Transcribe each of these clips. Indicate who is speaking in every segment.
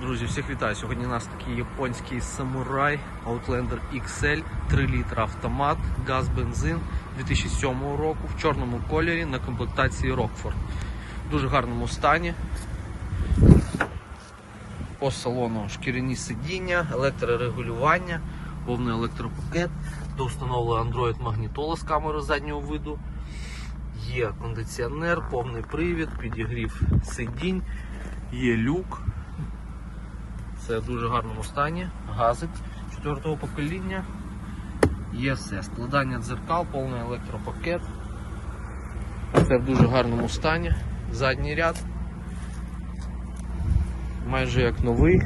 Speaker 1: Друзі, всіх вітаю. Сьогодні у нас такий японський самурай Outlander XL, 3 літра автомат, газ, бензин 2007 року в чорному кольорі на комплектації Rockford. В дуже гарному стані. По салону шкіряні сидіння, електрорегулювання, повний електропакет, до встановлено Android магнітола з камерою заднього виду. Є кондиціонер, повний привід, підігрів сидінь, є люк. Це в дуже гарному стані. Газик четвертого покоління. Є все. Складання дзеркал, повний електропакет. Це в дуже гарному стані. Задній ряд. Майже як новий.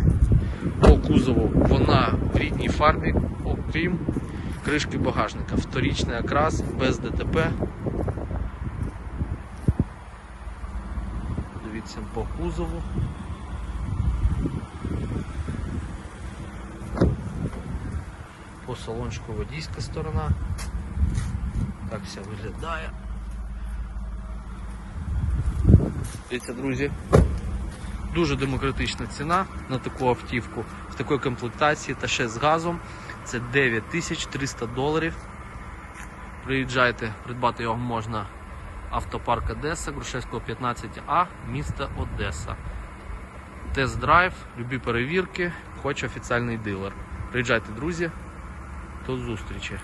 Speaker 1: По кузову вона в рідній фарбі, окрім кришки багажника. Вторічний окрас без ДТП. Дивіться по кузову. По салончику водійська сторона. Так все виглядає. Дивіться, друзі. Дуже демократична ціна на таку автівку в такій комплектації та ще з газом. Це 9300 доларів. Приїжджайте, придбати його можна автопарк Одеса, Грушевського 15А, місто Одеса. Тест-драйв, любі перевірки, хоч офіціальний дилер. Приїжджайте, друзі. До зустрічі.